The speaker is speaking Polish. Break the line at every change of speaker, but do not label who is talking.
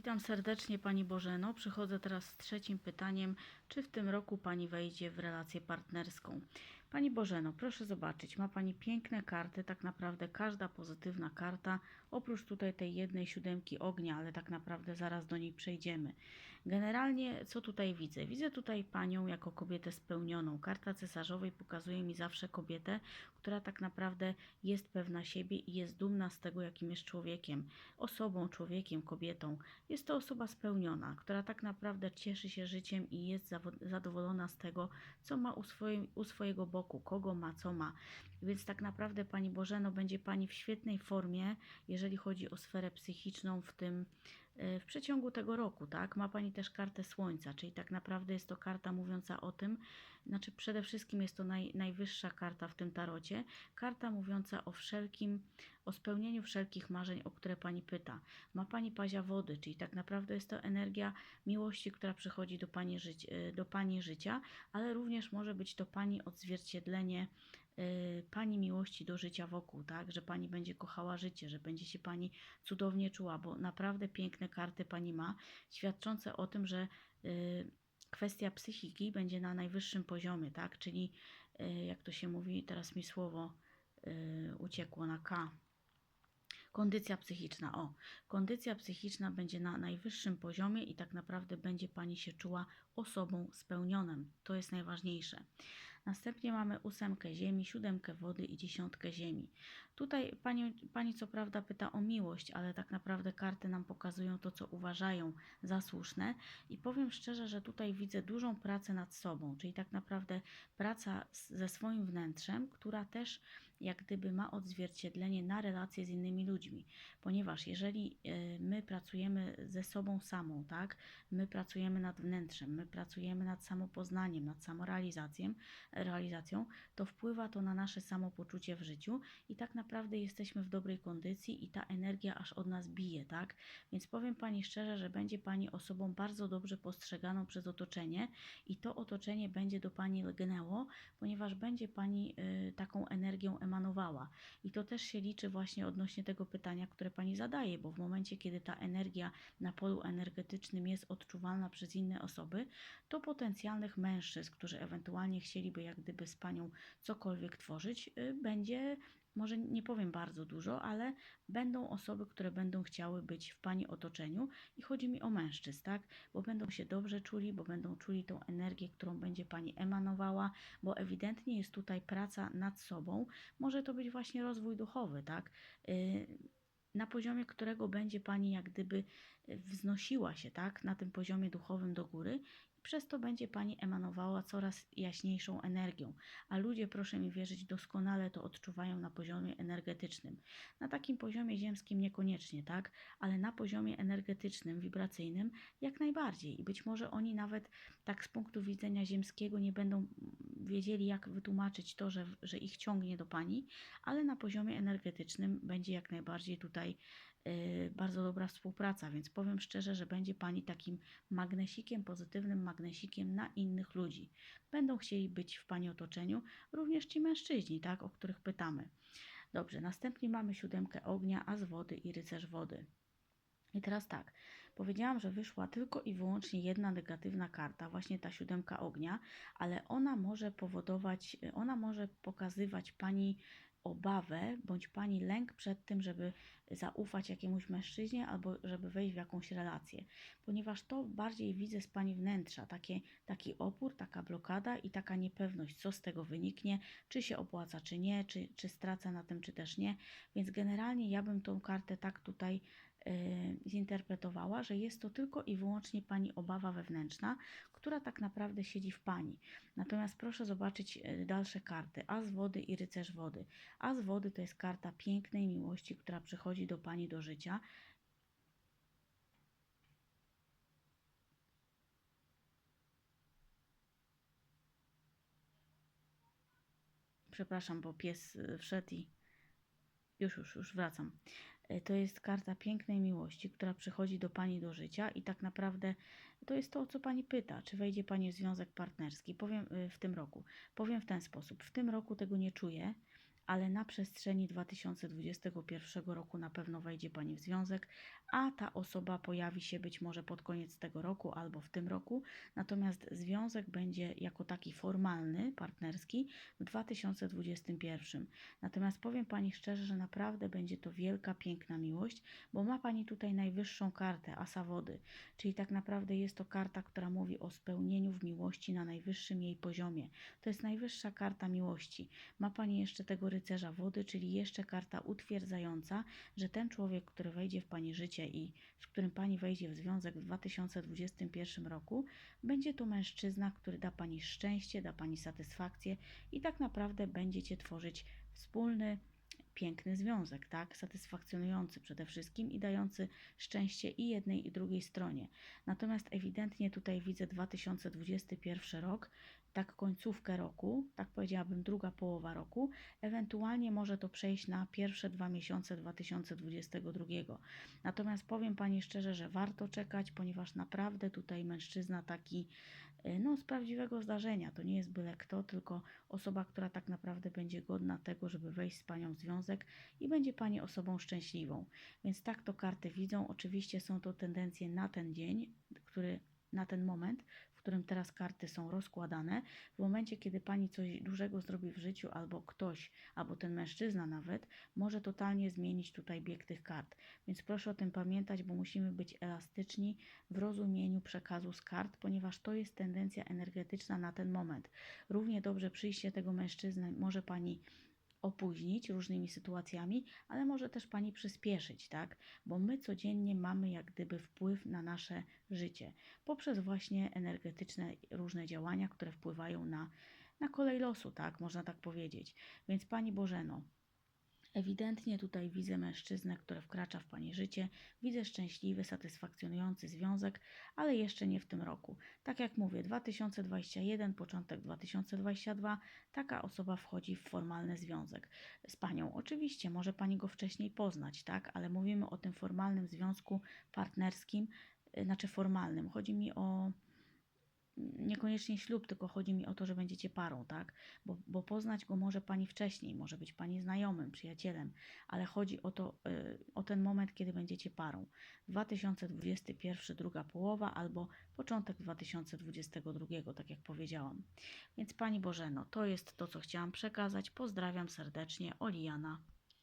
Witam serdecznie Pani Bożeno. Przychodzę teraz z trzecim pytaniem. Czy w tym roku Pani wejdzie w relację partnerską? Pani Bożeno, proszę zobaczyć, ma Pani piękne karty, tak naprawdę każda pozytywna karta, oprócz tutaj tej jednej siódemki ognia, ale tak naprawdę zaraz do niej przejdziemy. Generalnie co tutaj widzę? Widzę tutaj Panią jako kobietę spełnioną. Karta cesarzowej pokazuje mi zawsze kobietę, która tak naprawdę jest pewna siebie i jest dumna z tego, jakim jest człowiekiem, osobą, człowiekiem, kobietą. Jest to osoba spełniona, która tak naprawdę cieszy się życiem i jest zadowolona z tego, co ma u, swoim, u swojego kogo ma, co ma. Więc tak naprawdę Pani Bożeno będzie Pani w świetnej formie, jeżeli chodzi o sferę psychiczną w tym w przeciągu tego roku, tak? Ma Pani też kartę Słońca, czyli tak naprawdę jest to karta mówiąca o tym, znaczy przede wszystkim jest to naj, najwyższa karta w tym tarocie, karta mówiąca o wszelkim, o spełnieniu wszelkich marzeń, o które Pani pyta. Ma Pani pazia wody, czyli tak naprawdę jest to energia miłości, która przychodzi do Pani, e, do pani życia, ale również może być to Pani odzwierciedlenie Pani miłości do życia wokół, tak? Że Pani będzie kochała życie, że będzie się Pani cudownie czuła, bo naprawdę piękne karty Pani ma, świadczące o tym, że y, kwestia psychiki będzie na najwyższym poziomie, tak? Czyli y, jak to się mówi, teraz mi słowo y, uciekło na K. Kondycja psychiczna, o, kondycja psychiczna będzie na najwyższym poziomie i tak naprawdę będzie Pani się czuła osobą spełnioną. To jest najważniejsze. Następnie mamy ósemkę ziemi, siódemkę wody i dziesiątkę ziemi. Tutaj pani, pani co prawda pyta o miłość, ale tak naprawdę karty nam pokazują to, co uważają za słuszne i powiem szczerze, że tutaj widzę dużą pracę nad sobą, czyli tak naprawdę praca ze swoim wnętrzem, która też jak gdyby ma odzwierciedlenie na relacje z innymi ludźmi, ponieważ jeżeli e, my pracujemy ze sobą samą, tak, my pracujemy nad wnętrzem, my pracujemy nad samopoznaniem, nad samorealizacją, realizacją, to wpływa to na nasze samopoczucie w życiu i tak naprawdę jesteśmy w dobrej kondycji i ta energia aż od nas bije, tak? Więc powiem Pani szczerze, że będzie Pani osobą bardzo dobrze postrzeganą przez otoczenie i to otoczenie będzie do Pani lgnęło, ponieważ będzie Pani y, taką energią emanowała. I to też się liczy właśnie odnośnie tego pytania, które Pani zadaje, bo w momencie, kiedy ta energia na polu energetycznym jest odczuwalna przez inne osoby, to potencjalnych mężczyzn, którzy ewentualnie chcieliby jak gdyby z Panią cokolwiek tworzyć, y, będzie, może nie powiem bardzo dużo, ale będą osoby, które będą chciały być w Pani otoczeniu i chodzi mi o mężczyzn, tak? Bo będą się dobrze czuli, bo będą czuli tą energię, którą będzie Pani emanowała, bo ewidentnie jest tutaj praca nad sobą. Może to być właśnie rozwój duchowy, tak? Y, na poziomie którego będzie Pani jak gdyby wznosiła się, tak, na tym poziomie duchowym do góry przez to będzie Pani emanowała coraz jaśniejszą energią. A ludzie, proszę mi wierzyć, doskonale to odczuwają na poziomie energetycznym. Na takim poziomie ziemskim niekoniecznie, tak, ale na poziomie energetycznym, wibracyjnym jak najbardziej. I być może oni nawet tak z punktu widzenia ziemskiego nie będą wiedzieli, jak wytłumaczyć to, że, że ich ciągnie do Pani, ale na poziomie energetycznym będzie jak najbardziej tutaj bardzo dobra współpraca, więc powiem szczerze, że będzie Pani takim magnesikiem, pozytywnym magnesikiem na innych ludzi. Będą chcieli być w Pani otoczeniu, również ci mężczyźni, tak, o których pytamy. Dobrze, następnie mamy siódemkę ognia, as wody i rycerz wody. I teraz tak, powiedziałam, że wyszła tylko i wyłącznie jedna negatywna karta, właśnie ta siódemka ognia, ale ona może powodować, ona może pokazywać Pani obawę bądź Pani lęk przed tym, żeby zaufać jakiemuś mężczyźnie albo żeby wejść w jakąś relację, ponieważ to bardziej widzę z Pani wnętrza, takie, taki opór, taka blokada i taka niepewność, co z tego wyniknie, czy się opłaca, czy nie, czy, czy stracę na tym, czy też nie, więc generalnie ja bym tą kartę tak tutaj zinterpretowała, że jest to tylko i wyłącznie Pani obawa wewnętrzna, która tak naprawdę siedzi w Pani. Natomiast proszę zobaczyć y, dalsze karty. As wody i rycerz wody. As wody to jest karta pięknej miłości, która przychodzi do Pani do życia. Przepraszam, bo pies y, wszedł i już, już, już wracam. E, To jest karta pięknej miłości, która przychodzi do Pani do życia i tak naprawdę to jest to, o co Pani pyta, czy wejdzie Pani w związek partnerski. Powiem y, w tym roku. Powiem w ten sposób. W tym roku tego nie czuję, ale na przestrzeni 2021 roku na pewno wejdzie Pani w związek, a ta osoba pojawi się być może pod koniec tego roku albo w tym roku, natomiast związek będzie jako taki formalny, partnerski w 2021. Natomiast powiem Pani szczerze, że naprawdę będzie to wielka, piękna miłość, bo ma Pani tutaj najwyższą kartę, asa wody, czyli tak naprawdę jest to karta, która mówi o spełnieniu w miłości na najwyższym jej poziomie. To jest najwyższa karta miłości. Ma Pani jeszcze tego rycerza wody, czyli jeszcze karta utwierdzająca, że ten człowiek, który wejdzie w Pani życie i z którym Pani wejdzie w związek w 2021 roku, będzie to mężczyzna, który da Pani szczęście, da Pani satysfakcję i tak naprawdę będziecie tworzyć wspólny, piękny związek, tak? Satysfakcjonujący przede wszystkim i dający szczęście i jednej, i drugiej stronie. Natomiast ewidentnie tutaj widzę 2021 rok, tak końcówkę roku, tak powiedziałabym druga połowa roku, ewentualnie może to przejść na pierwsze dwa miesiące 2022. Natomiast powiem Pani szczerze, że warto czekać, ponieważ naprawdę tutaj mężczyzna taki y, no, z prawdziwego zdarzenia. To nie jest byle kto, tylko osoba, która tak naprawdę będzie godna tego, żeby wejść z Panią w związek i będzie Pani osobą szczęśliwą. Więc tak to karty widzą. Oczywiście są to tendencje na ten dzień, który na ten moment, którym teraz karty są rozkładane. W momencie, kiedy Pani coś dużego zrobi w życiu, albo ktoś, albo ten mężczyzna nawet, może totalnie zmienić tutaj bieg tych kart. Więc proszę o tym pamiętać, bo musimy być elastyczni w rozumieniu przekazu z kart, ponieważ to jest tendencja energetyczna na ten moment. Równie dobrze przyjście tego mężczyzny może Pani opóźnić różnymi sytuacjami, ale może też Pani przyspieszyć, tak? Bo my codziennie mamy jak gdyby wpływ na nasze życie poprzez właśnie energetyczne różne działania, które wpływają na, na kolej losu, tak? Można tak powiedzieć. Więc Pani Bożeno, Ewidentnie tutaj widzę mężczyznę, który wkracza w Pani życie, widzę szczęśliwy, satysfakcjonujący związek, ale jeszcze nie w tym roku. Tak jak mówię, 2021, początek 2022, taka osoba wchodzi w formalny związek z Panią. Oczywiście może Pani go wcześniej poznać, tak, ale mówimy o tym formalnym związku partnerskim, y, znaczy formalnym. Chodzi mi o niekoniecznie ślub, tylko chodzi mi o to, że będziecie parą, tak? Bo, bo poznać go może pani wcześniej, może być pani znajomym, przyjacielem, ale chodzi o to, y, o ten moment, kiedy będziecie parą. 2021, druga połowa albo początek 2022, tak jak powiedziałam. Więc pani Bożeno, to jest to, co chciałam przekazać. Pozdrawiam serdecznie, Oliana.